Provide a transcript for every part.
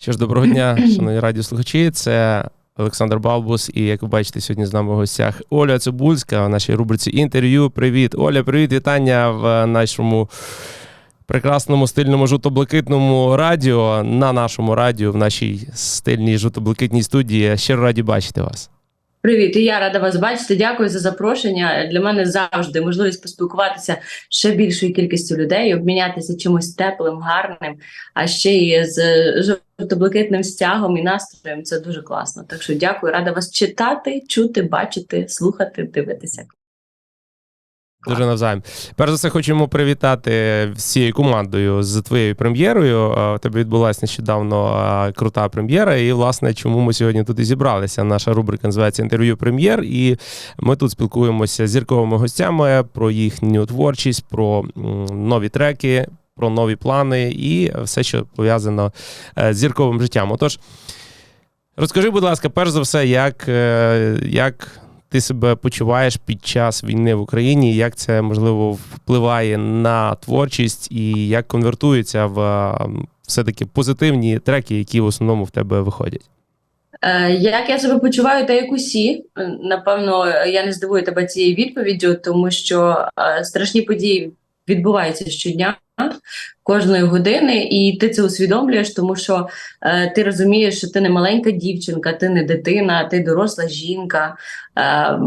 Що ж, доброго дня, шановні радіослухачі. Це Олександр Балбус, і як ви бачите, сьогодні з нами в гостях Оля Цибульська в нашій рубриці інтерв'ю. Привіт, Оля, привіт, вітання в нашому прекрасному стильному жовто-блакитному радіо. На нашому радіо, в нашій стильній жовто-блакитній студії. Щиро раді бачити вас. Привіт, і я рада вас бачити. Дякую за запрошення. Для мене завжди можливість поспілкуватися ще більшою кількістю людей, обмінятися чимось теплим, гарним, а ще й з жовто-блакитним стягом і настроєм. Це дуже класно. Так що дякую, рада вас читати, чути, бачити, слухати, дивитися. Дуже навзаєм. Перш за все, хочемо привітати всією командою з твоєю прем'єрою. У тебе відбулася нещодавно крута прем'єра. І, власне, чому ми сьогодні тут і зібралися. Наша рубрика називається інтерв'ю прем'єр. І ми тут спілкуємося з зірковими гостями про їхню творчість, про нові треки, про нові плани і все, що пов'язано е, з зірковим життям. Отож, розкажи, будь ласка, перш за все, як, е, як ти себе почуваєш під час війни в Україні? Як це можливо впливає на творчість і як конвертується в е, все-таки позитивні треки, які в основному в тебе виходять? Е, Як я себе почуваю, та як усі, Е, напевно, я не здивую тебе цією відповіддю, тому що е, страшні події відбуваються щодня, кожної години, і ти це усвідомлюєш, тому що е, ти розумієш, що ти не маленька дівчинка, ти не дитина, ти доросла жінка е,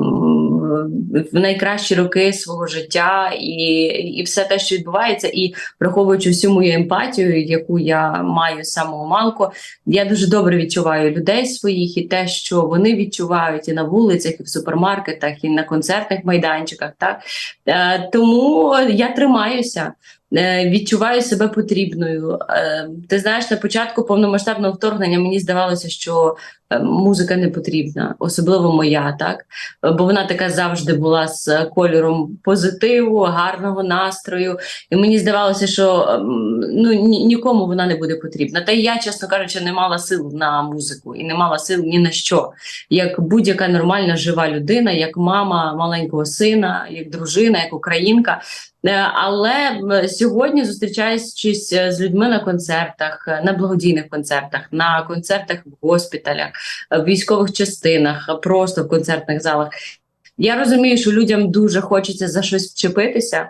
в найкращі роки свого життя, і, і все те, що відбувається, і враховуючи всю мою емпатію, яку я маю з самого малку, я дуже добре відчуваю людей своїх і те, що вони відчувають і на вулицях, і в супермаркетах, і на концертних майданчиках. Так е, тому я тримаюся. Е, Відчуваю себе потрібною. Е, Ти знаєш, на початку повномасштабного вторгнення мені здавалося, що музика не потрібна, особливо моя, так Е, бо вона така завжди була з кольором позитиву, гарного настрою. І мені здавалося, що ем, ну ні, нікому вона не буде потрібна. Та й я, чесно кажучи, не мала сил на музику і не мала сил ні на що. Як будь-яка нормальна жива людина, як мама маленького сина, як дружина, як українка. Е, Але сьогодні, зустрічаючись з людьми на концертах, на благодійних концертах, на концертах в госпіталях, в військових частинах, е, просто в концертних залах, я розумію, що людям дуже хочеться за щось вчепитися.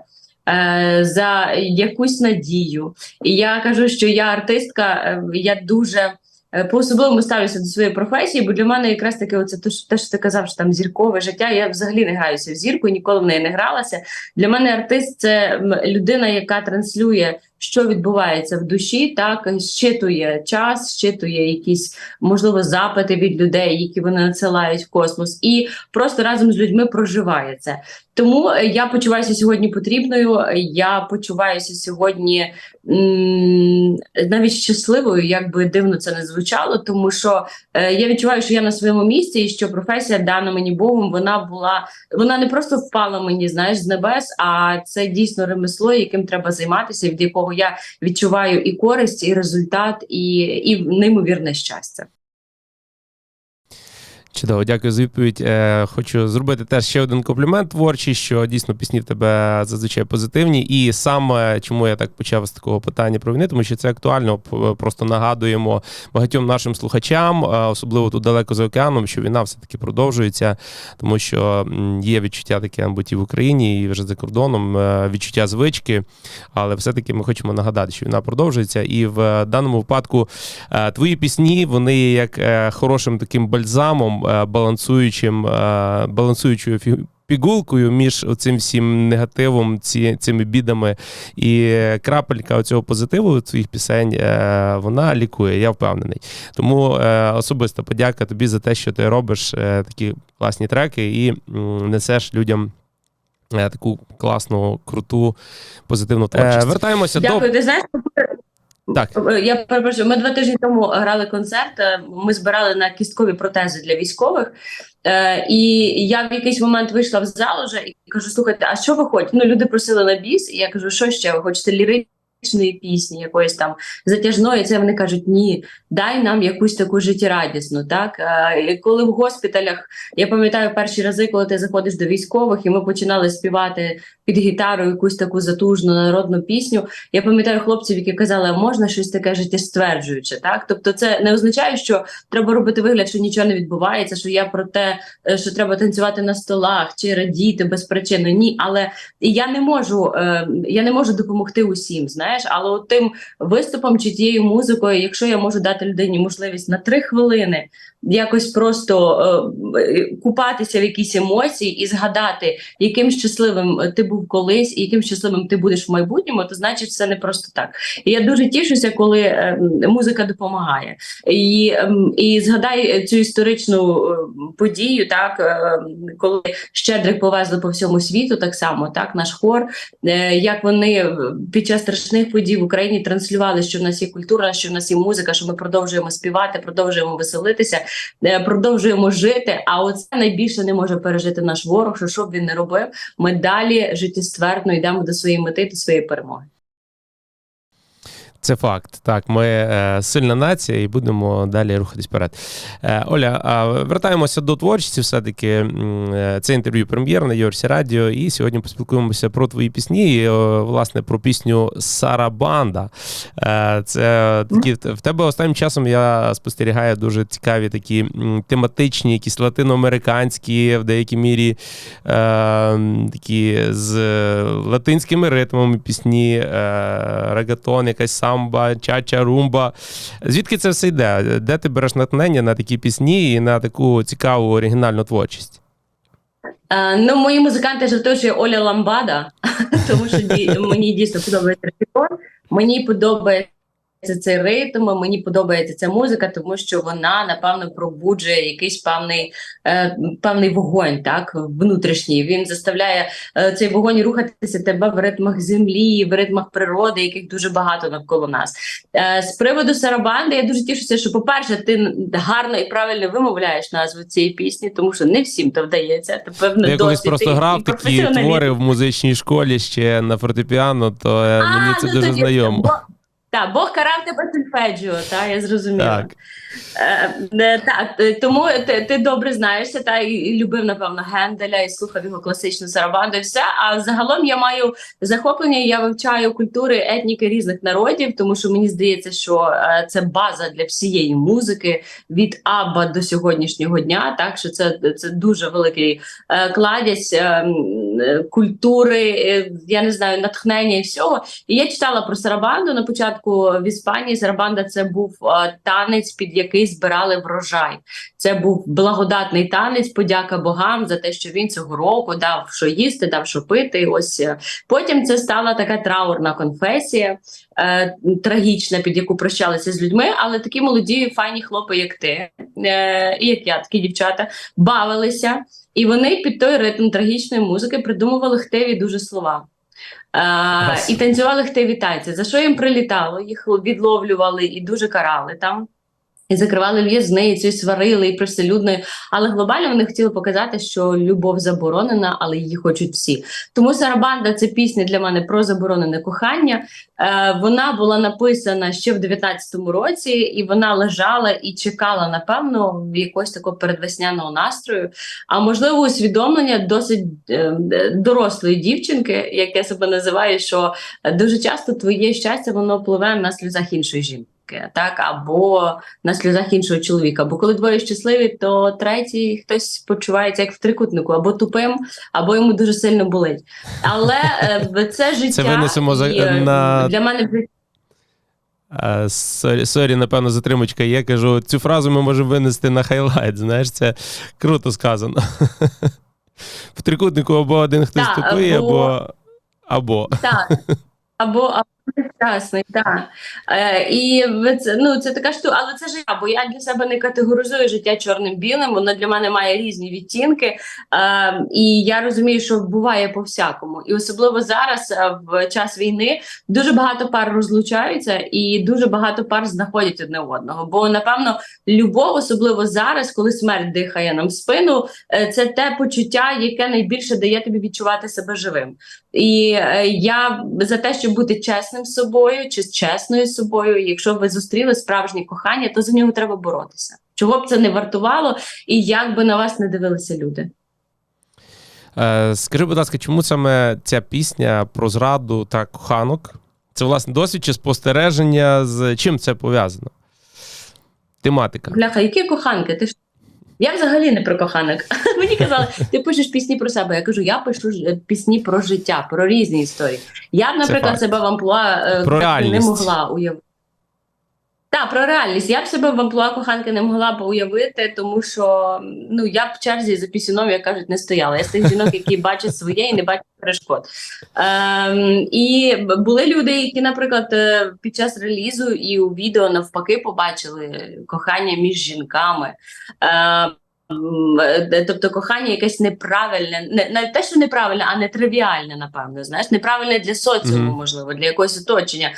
е, За якусь надію, і я кажу, що я артистка, е, я дуже е, по-особливому ставлюся до своєї професії, бо для мене якраз таки оце те, що ти казав, що там зіркове життя. Я взагалі не граюся в зірку, ніколи в неї не гралася. Для мене артист це людина, яка транслює, що відбувається в душі, так щитує час, щитує якісь можливо запити від людей, які вони надсилають в космос, і просто разом з людьми проживає це. Тому е, я почуваюся сьогодні потрібною. Я почуваюся сьогодні навіть щасливою, як би дивно це не звучало, тому що е, я відчуваю, що я на своєму місці, і що професія дана мені Богом, вона була вона не просто впала мені, знаєш, з небес, а це дійсно ремесло, яким треба займатися, від якого я відчуваю і користь, і результат, і, і неймовірне щастя. Чудово, дякую за відповідь. Е, Хочу зробити теж ще один комплімент творчий, що дійсно пісні в тебе зазвичай позитивні. І саме чому я так почав з такого питання про війни, тому що це актуально. Просто нагадуємо багатьом нашим слухачам, е, особливо тут далеко за океаном, що війна все-таки продовжується, тому що є відчуття таке, мабуть, і в Україні, і вже за кордоном, е, відчуття звички. Але все-таки ми хочемо нагадати, що війна продовжується. І в даному випадку Е, Твої пісні вони є як е, хорошим таким бальзамом, е, балансуючим, е, балансуючою пігулкою між цим всім негативом, ці, цими бідами. І крапелька цього позитиву твоїх пісень е, вона лікує, я впевнений. Тому особиста подяка тобі за те, що ти робиш такі класні треки і несеш людям. Таку класну, круту, позитивну творчість. Е, вертаємося до Дякую. Ти знаєш, так. Е, Я перепрошую, ми два тижні тому грали концерт. е, Ми збирали на кісткові протези для військових. Е, і я в якийсь момент вийшла в зал уже і кажу: слухайте, а що ви хочете? Ну, люди просили на біс, і я кажу, що ще ви хочете ліричної пісні, якоїсь там затяжної. Це вони кажуть, ні, дай нам якусь таку життєрадісну. Так Е, коли в госпіталях я пам'ятаю перші рази, коли ти заходиш до військових, і ми починали співати під гітару якусь таку затужну народну пісню. Я пам'ятаю хлопців, які казали, а можна щось таке життєстверджуюче. Так, тобто, це не означає, що треба робити вигляд, що нічого не відбувається, що я про те, е, що треба танцювати на столах чи радіти без причини. Ні, але я не можу, е, я не можу допомогти усім, знаєш, але тим виступом чи тією музикою, якщо я можу дати людині можливість на три хвилини якось просто е, купатися в якісь емоції і згадати, яким щасливим ти був колись, і яким щасливим ти будеш в майбутньому, то значить все не просто так. І я дуже тішуся, коли е, музика допомагає. І, ем, і згадай цю історичну е, подію, так е, коли щедрик повезли по всьому світу, так само так, наш хор, е, як вони під час страшних подій в Україні транслювали, що в нас є культура, що в нас є музика, що ми продовжуємо співати, продовжуємо веселитися, е, продовжуємо жити. А оце найбільше не може пережити наш ворог. Що б він не робив, ми далі життєствердно йдемо до своєї мети, до своєї перемоги. Це факт. Так, ми е, сильна нація і будемо далі рухатись вперед. Е, Оля, а вертаємося до творчості. Все-таки е, це інтерв'ю прем'єр на Йорсі Радіо. І сьогодні поспілкуємося про твої пісні. І, о, власне, про пісню Сарабанда. Е, це такі в тебе останнім часом я спостерігаю дуже цікаві такі тематичні, якісь латиноамериканські, в деякій мірі е, такі з латинськими ритмами пісні, е, регатон, якась самба, чача, румба. Звідки це все йде? Де ти береш натхнення на такі пісні і на таку цікаву оригінальну творчість? Е, ну, мої музиканти жартують, що я Оля Ламбада, тому що мені дійсно подобається репертуар. Мені подобається цей ритм, мені подобається ця музика, тому що вона напевно пробуджує якийсь певний, е, певний вогонь, так внутрішній. Він заставляє е, цей вогонь рухатися тебе в ритмах землі, в ритмах природи, яких дуже багато навколо нас. Е, з приводу Сарабанди, я дуже тішуся, що, по-перше, ти гарно і правильно вимовляєш назву цієї пісні, тому що не всім то вдається. Ти певно Я колись просто грав такі твори в музичній школі ще на фортепіано, то е, А, мені це ну дуже тоді знайомо. Так, Бог карав тебе сольфеджіо, та я зрозуміла. Так. Е, е, так, е, тому ти, ти добре знаєшся, та і, і любив, напевно, Генделя, і слухав його класичну сарабанду, і все. А загалом я маю захоплення, я вивчаю культури, етніки різних народів, тому що мені здається, що е, це база для всієї музики від Абба до сьогоднішнього дня. Так що це, це дуже великий е, кладязь е, культури, е, я не знаю, натхнення і всього. І я читала про сарабанду на початку в Іспанії. Сарабанда це був е, танець, під який збирали врожай. Це був благодатний танець, подяка богам за те, що він цього року дав що їсти, дав що пити. Ось е, потім це стала така траурна конфесія, е, трагічна, під яку прощалися з людьми. Але такі молоді, файні хлопи, як ти, е, і як я, такі дівчата, бавилися. І вони під той ритм трагічної музики придумували хтиві дуже слова. Е, і танцювали хтиві танці. За що їм прилітало? Їх відловлювали і дуже карали там. І закривали в'язницю, і сварили і привселюдно. Але глобально вони хотіли показати, що любов заборонена, але її хочуть всі. Тому Сарабанда це пісня для мене про заборонене кохання. Е, вона була написана ще в 19-му році, і вона лежала і чекала, напевно, якогось такого передвесняного настрою. А можливо, усвідомлення досить е, дорослої дівчинки, як я себе називаю, що е, дуже часто твоє щастя воно пливе на сльозах іншої жінки. Так, або на сльозах іншого чоловіка. Бо коли двоє щасливі, то третій хтось почувається як в трикутнику, або тупим, або йому дуже сильно болить. Але е, це життя Це винесемо за- е, на- для мене Е, Сорі, сорі, напевно, затримочка є. Кажу, цю фразу ми можемо винести на хайлайт. Знаєш, це круто сказано. В трикутнику або один хтось тупий, або- або. Або. Так. Або нещасний, так. Е, і це, ну, це така штука, але це життя, бо я для себе не категоризую життя чорним-білим, воно для мене має різні відтінки. Е, і я розумію, що буває по-всякому. І особливо зараз, е, в час війни, дуже багато пар розлучаються і дуже багато пар знаходять одне одного. Бо, напевно, любов, особливо зараз, коли смерть дихає нам в спину, е, це те почуття, яке найбільше дає тобі відчувати себе живим. І е, я за те, щоб бути чесним з собою чи з чесною з собою. Якщо ви зустріли справжнє кохання, то за нього треба боротися. Чого б це не вартувало, і як би на вас не дивилися люди. Е, Скажи, будь ласка, чому саме ця пісня про зраду та коханок? Це власне досвід чи спостереження? З чим це пов'язано? Тематика. Бляха, які коханки? Ти я взагалі не про коханок. Мені казали, ти пишеш пісні про себе. Я кажу, я пишу е, пісні про життя, про різні історії. Я б, наприклад, себе в амплуа е, не могла уявити. Так, про реальність. Я б себе в амплуа коханки не могла б уявити, тому що ну я б в черзі за пісюном, як кажуть, не стояла. Я з тих жінок, які бачать своє і не бачать перешкод. Ем, і були люди, які, наприклад, е, під час релізу і у відео навпаки побачили кохання між жінками. Ем, е, Тобто кохання якесь неправильне, не, не те, що неправильне, а нетривіальне, напевно. Знаєш, неправильне для соціуму, Мгм. можливо, для якогось оточення.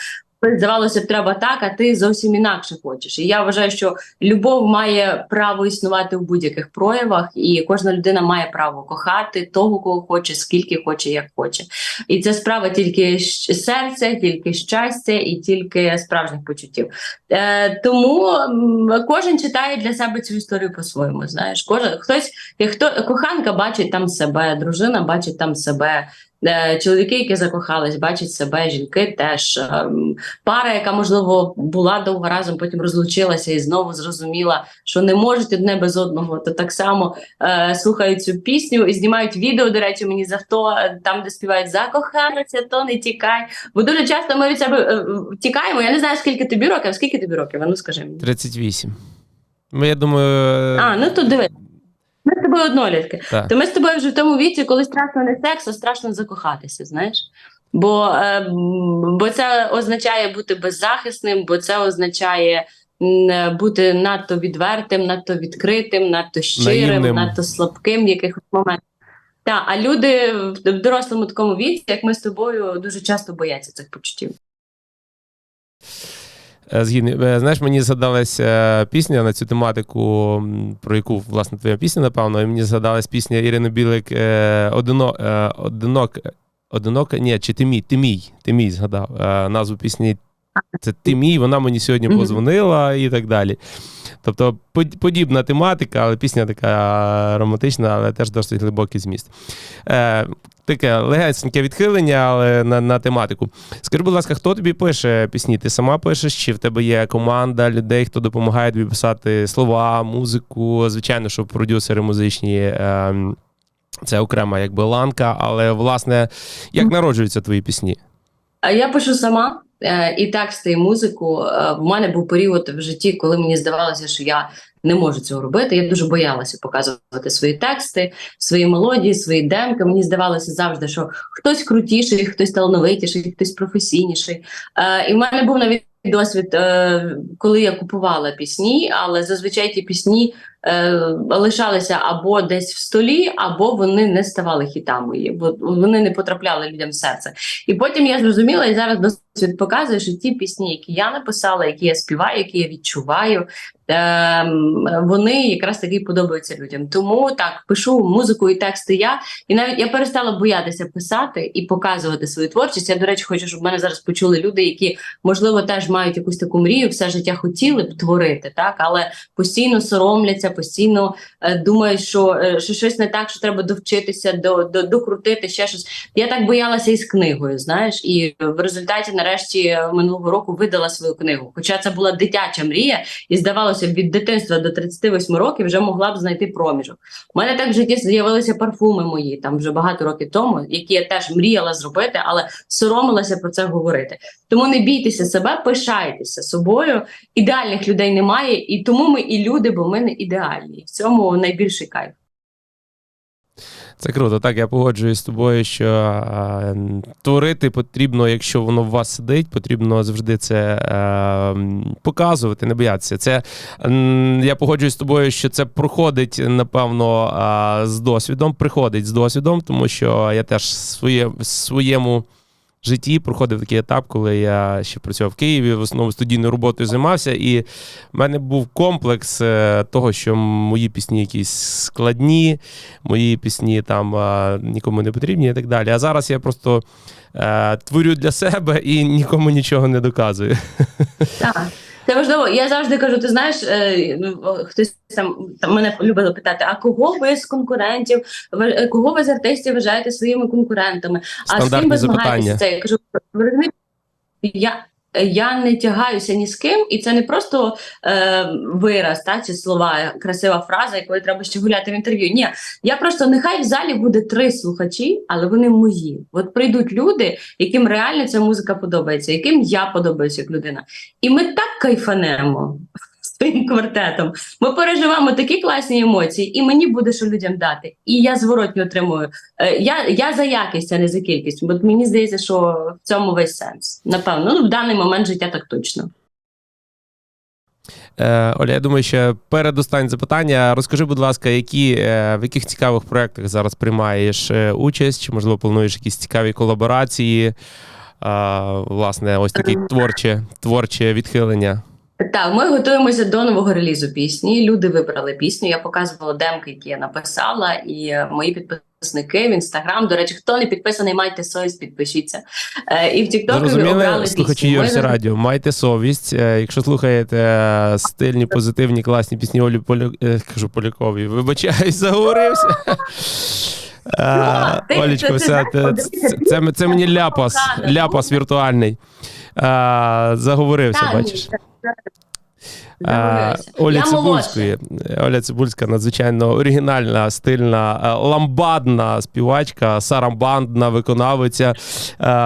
Здавалося б, треба так, а ти зовсім інакше хочеш. І я вважаю, що любов має право існувати в будь-яких проявах, і кожна людина має право кохати того, кого хоче, скільки хоче, як хоче. І це справа тільки серця, тільки щастя і тільки справжніх почуттів. Е, тому кожен читає для себе цю історію по-своєму. Знаєш, кожен хтось, хто коханка бачить там себе, дружина бачить там себе. Е, Чоловіки, які закохались, бачать себе, жінки теж ем, пара, яка можливо була довго разом, потім розлучилася і знову зрозуміла, що не можуть одне без одного, то так само е, слухають цю пісню і знімають відео. До речі, мені за хто е, там, де співають закохалася, то не тікай. Бо дуже часто ми від себе тікаємо. Я не знаю, скільки тобі років, скільки тобі років? А ну скажи мені. 38. Ну, я думаю. А, ну то диви. Ми з тобою однолітки. так. То ми з тобою вже в тому віці, коли страшно не секс, а страшно закохатися, знаєш? Бо, е, бо це означає бути беззахисним, бо це означає е, бути надто відвертим, надто відкритим, надто щирим, Наївним. надто слабким в якихось моментах. Так, а люди в в дорослому такому віці, як ми з тобою, дуже часто бояться цих почуттів. Е, Згідний. Е, Знаєш, мені згадалась е, пісня на цю тематику, про яку власне твоя пісня, напевно, і мені згадалась пісня Ірини Білик Одино, Одинок. Одинока, ні, чи ти мій, ти мій, ти мій згадав назву пісні. Це ти мій, вона мені сьогодні позвонила і так далі. Тобто подібна тематика, але пісня така романтична, але теж досить глибокий зміст. Е, таке легесеньке відхилення, але на, на тематику. Скажи, будь ласка, хто тобі пише пісні? Ти сама пишеш, чи в тебе є команда людей, хто допомагає тобі писати слова, музику? Звичайно, що продюсери музичні. ем, Це окрема якби ланка, але власне, як народжуються твої пісні? А я пишу сама е, і тексти, і музику. Е, в мене був період в житті, коли мені здавалося, що я не можу цього робити. Я дуже боялася показувати свої тексти, свої мелодії, свої демки. Мені здавалося завжди, що хтось крутіший, хтось талановитіший, хтось професійніший. Е, і в мене був навіть досвід, е, коли я купувала пісні, але зазвичай ті пісні е, лишалися або десь в столі, або вони не ставали хітами, бо вони не потрапляли людям в серце. І потім я зрозуміла, і зараз досвід показує, що ті пісні, які я написала, які я співаю, які я відчуваю, ем, вони якраз таки подобаються людям. Тому так пишу музику і тексти я. І навіть я перестала боятися писати і показувати свою творчість. Я, до речі, хочу, щоб мене зараз почули люди, які можливо теж мають якусь таку мрію, все життя хотіли б творити, так але постійно соромляться, постійно е, думають, що, е, що щось не так, що треба довчитися, до, до, докрутити ще щось. Я так боялася із книгою, знаєш, і в результаті, нарешті, минулого року видала свою книгу. Хоча це була дитяча мрія, і здавалося від дитинства до 38 років вже могла б знайти проміжок. У мене так в житті з'явилися парфуми мої там вже багато років тому, які я теж мріяла зробити, але соромилася про це говорити. Тому не бійтеся себе, пишайтеся собою. Ідеальних людей немає, і тому ми і люди, бо ми не ідеальні. І в цьому найбільший кайф. Це круто. Так, я погоджуюсь з тобою, що е, творити потрібно, якщо воно в вас сидить, потрібно завжди це е, показувати, не боятися. Це м, я погоджуюсь з тобою, що це проходить, напевно, е, з досвідом, приходить з досвідом, тому що я теж своє, своєму. Житті проходив такий етап, коли я ще працював в Києві, в основному студійною роботою займався, і в мене був комплекс е, того, що мої пісні якісь складні, мої пісні там нікому не потрібні і так далі. А зараз я просто е, творю для себе і нікому нічого не доказую. Так. Це важливо. Я завжди кажу: ти знаєш, е, ну, хтось там, там мене любили питати: а кого ви з конкурентів, е, кого ви з артистів вважаєте своїми конкурентами? А з ким ви змагаєтеся? Я кажу, ви розумієте, я. Я не тягаюся ні з ким, і це не просто е, вираз та, ці слова, красива фраза, якою треба ще гуляти в інтерв'ю. Ні, я просто нехай в залі буде три слухачі, але вони мої. От прийдуть люди, яким реально ця музика подобається, яким я подобаюся як людина. І ми так кайфанемо з тим квартетом. Ми переживаємо такі класні емоції, і мені буде що людям дати. І я зворотньо отримую. Е, Я, я за якість, а не за кількість. Бо мені здається, що в цьому весь сенс. Напевно, ну в даний момент життя так точно. Е, Оля, я думаю, що передостаннє запитання. Розкажи, будь ласка, які, е, в яких цікавих проєктах зараз приймаєш е, участь, чи, можливо, плануєш якісь цікаві колаборації? Е, Власне, ось такі творчі, творчі відхилення. Так, ми готуємося до нового релізу пісні. Люди вибрали пісню. Я показувала демки, які я написала, і е, мої підписники в інстаграм. До речі, хто не підписаний, майте совість, підпишіться. Е, і в Зрозуміли, обрали слухачі Йорсі Радіо, майте совість. Е, Якщо слухаєте стильні, позитивні, класні пісні Олі Полю... е, кажу Поляковій, вибачаюсь, заговорився. Олічко, все, це мені ляпас, ляпас віртуальний. Е, Заговорився, Та, бачиш. Е. Оля Я молодша. Цибульської. Оля Цибульська надзвичайно оригінальна, стильна, е, ламбадна співачка, сарамбандна виконавиця е,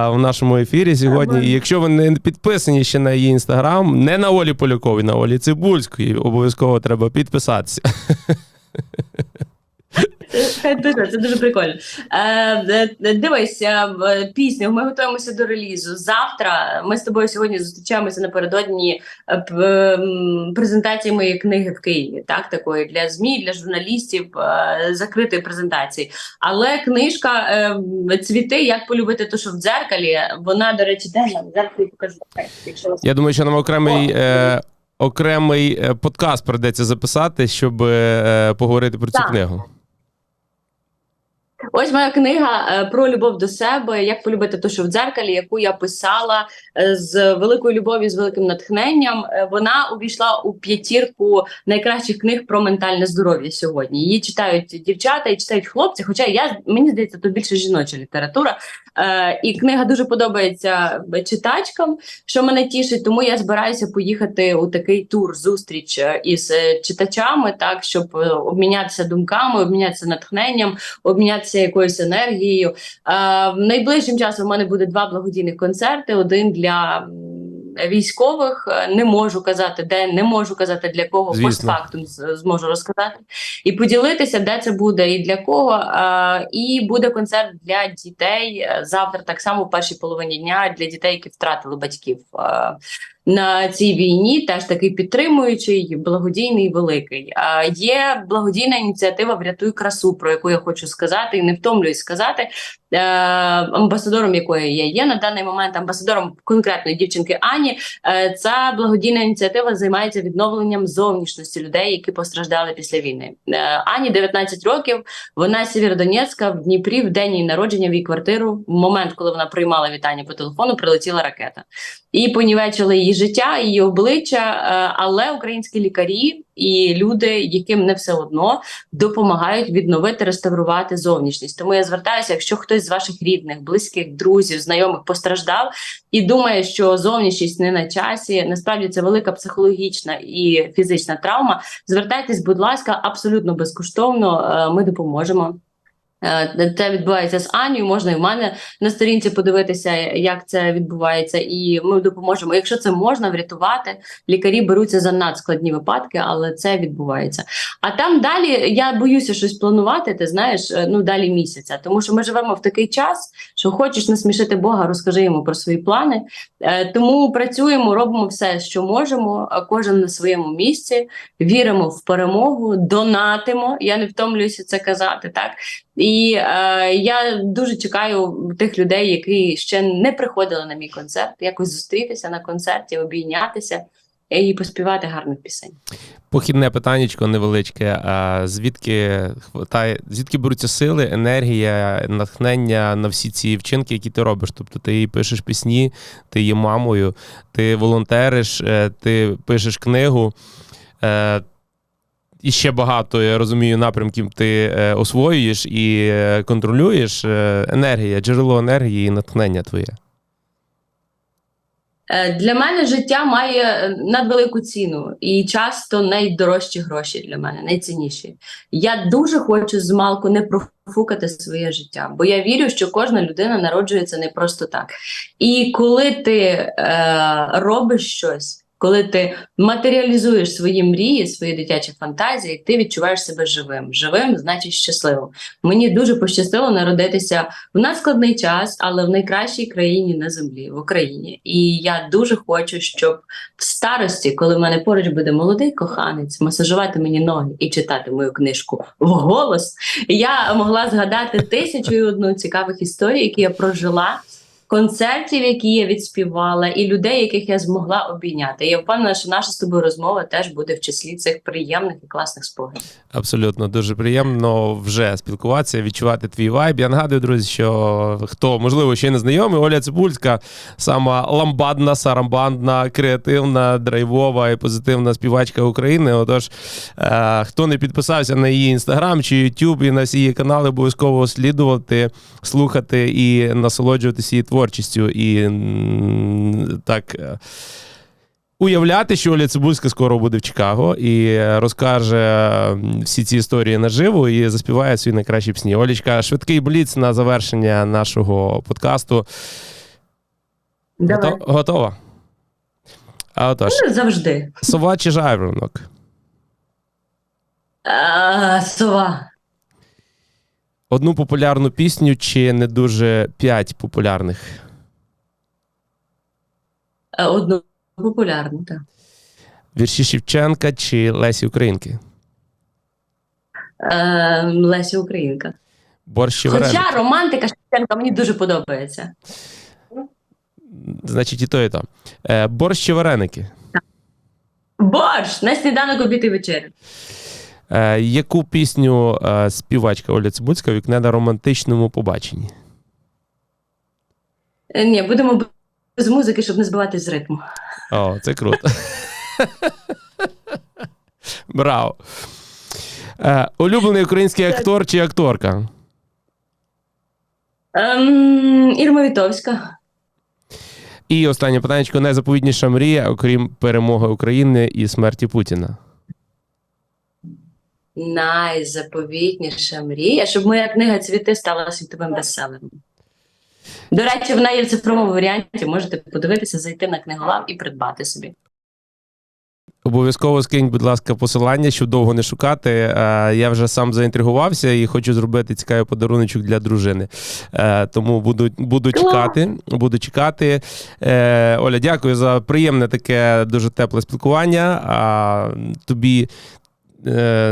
в нашому ефірі сьогодні. І якщо ви не підписані ще на її інстаграм, не на Олі Поляковій, на Олі Цибульської, обов'язково треба підписатися. Хай дуже, це дуже прикольно. Е, е, дивись, е, пісню. Ми готуємося до релізу. Завтра ми з тобою сьогодні зустрічаємося напередодні е, презентації моєї книги в Києві. Так, такої для ЗМІ, для журналістів, е, закритої презентації. Але книжка е, Цвіти, як полюбити ту, що в дзеркалі. Вона, до речі, де зараз я покажу. Якщо Я думаю, що нам окремий. Е, Окремий е, подкаст придеться записати, щоб е, поговорити про цю книгу. Ось моя книга е, про любов до себе, як полюбити ту, що в дзеркалі, яку я писала е, з великою любов'ю, з великим натхненням. Е, Вона увійшла у п'ятірку найкращих книг про ментальне здоров'я сьогодні. Її читають дівчата і читають хлопці. Хоча я мені здається, то більше жіноча література. Е, І книга дуже подобається читачкам, що мене тішить. Тому я збираюся поїхати у такий тур зустріч е, із е, читачами, так щоб е, обмінятися думками, обмінятися натхненням обмінятися якоюсь енергією. Е, найближчим часом в мене буде два благодійних концерти: один для військових. Е, Не можу казати, де не можу казати для кого постфактум зможу розказати і поділитися, де це буде і для кого. Е, і буде концерт для дітей е, завтра, так само в першій половині дня для дітей, які втратили батьків. На цій війні теж такий підтримуючий, благодійний, великий. А є благодійна ініціатива Врятуй красу, про яку я хочу сказати, і не втомлююсь сказати. Е, амбасадором якої я є на даний момент, амбасадором конкретної дівчинки Ані. Е, ця благодійна ініціатива займається відновленням зовнішності людей, які постраждали після війни. Е, Ані 19 років. Вона з Сєвєродонецька в Дніпрі в день її народження в її квартиру. В момент, коли вона приймала вітання по телефону, прилетіла ракета і понівечили її життя, її обличчя. е, Але українські лікарі і люди, яким не все одно, допомагають відновити, реставрувати зовнішність. Тому я звертаюся, якщо хтось з ваших рідних, близьких, друзів, знайомих постраждав і думає, що зовнішність не на часі, насправді це велика психологічна і фізична травма. Звертайтесь, будь ласка, абсолютно безкоштовно. е, Ми допоможемо. Е, Це відбувається з Анією. Можна і в мене на сторінці подивитися, як це відбувається, і ми допоможемо. Якщо це можна врятувати, лікарі беруться за надскладні випадки, але це відбувається. А там далі я боюся щось планувати. Ти знаєш, е, ну далі місяця, тому що ми живемо в такий час, що хочеш насмішити Бога, розкажи йому про свої плани. Е, Тому працюємо, робимо все, що можемо. Кожен на своєму місці, віримо в перемогу, донатимо. Я не втомлююся це казати. Так і е, я дуже чекаю тих людей, які ще не приходили на мій концерт, якось зустрітися на концерті, обійнятися. і поспівати гарних пісень. Похідне питаннячко невеличке. А звідки хватає, звідки беруться сили, енергія, натхнення на всі ці вчинки, які ти робиш? Тобто ти пишеш пісні, ти є мамою, ти волонтериш, е, ти пишеш книгу. І ще багато, я розумію, напрямків ти е, освоюєш і е, контролюєш Е, енергія, джерело енергії і натхнення твоє. Для мене життя має надвелику ціну і часто найдорожчі гроші для мене, найцінніші. Я дуже хочу з малку не профукати своє життя, бо я вірю, що кожна людина народжується не просто так. І коли ти е, робиш щось, коли ти матеріалізуєш свої мрії, свої дитячі фантазії, ти відчуваєш себе живим. Живим значить щасливим. Мені дуже пощастило народитися в надскладний час, але в найкращій країні на землі, в Україні. І я дуже хочу, щоб в старості, коли в мене поруч буде молодий коханець, масажувати мені ноги і читати мою книжку вголос, я могла згадати тисячу і одну цікавих історій, які я прожила. Концертів, які я відспівала, і людей, яких я змогла обійняти. Я впевнена, що наша з тобою розмова теж буде в числі цих приємних і класних спогадів. Абсолютно дуже приємно вже спілкуватися, відчувати твій вайб. Я нагадую, друзі, що хто можливо ще не знайомий, Оля Цибульська, сама ламбадна, сарамбандна, креативна, драйвова і позитивна співачка України. Отож, е, хто не підписався на її інстаграм чи Ютуб і на всі її канали, обов'язково слідувати, слухати і насолоджуватися її творчістю. І так. е, Уявляти, що Оля Цибульська скоро буде в Чикаго і розкаже всі ці історії наживо і заспіває свої найкращі пісні. Олічка, швидкий бліц на завершення нашого подкасту. Давай. Гото- Готова? А отож, Ну, завжди. сова чи жайворонок? Сова. Одну популярну пісню чи не дуже п'ять популярних? Е, Одну популярну, так. Вірші Шевченка чи Лесі Українки? Е, Леся Українка. Борщ чи вареники? Хоча романтика Шевченка мені дуже подобається. Значить, і то, і то. Е, борщ чи вареники? Борщ на сніданок обід і вечерю. Е, яку пісню е, співачка Оля Цибульська вікне на романтичному побаченні? Е, Ні, будемо без музики, щоб не збиватись з ритму. О, це круто. Браво. Улюблений український актор чи акторка? Ем, Ірма Вітовська. І останнє питання: найзаповітніша мрія, окрім перемоги України і смерті Путіна. Найзаповітніша мрія, щоб моя книга Цвіти стала світовим бестселером. До речі, вона є в цифровому варіанті. Можете подивитися, зайти на книголав і придбати собі. Обов'язково скинь, будь ласка, посилання, щоб довго не шукати. Е, Я вже сам заінтригувався і хочу зробити цікавий подаруночок для дружини. Е, Тому буду, буду чекати. Буду чекати. Е, Оля, дякую за приємне таке дуже тепле спілкування. Тобі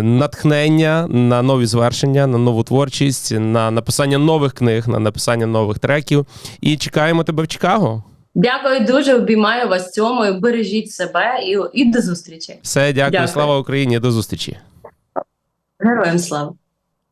натхнення на нові звершення, на нову творчість, на написання нових книг, на написання нових треків. І чекаємо тебе в Чикаго. Дякую дуже, обіймаю вас цьому. Бережіть себе і, і до зустрічі. Все, дякую. Дякую. Слава Україні. До зустрічі. Героям слава!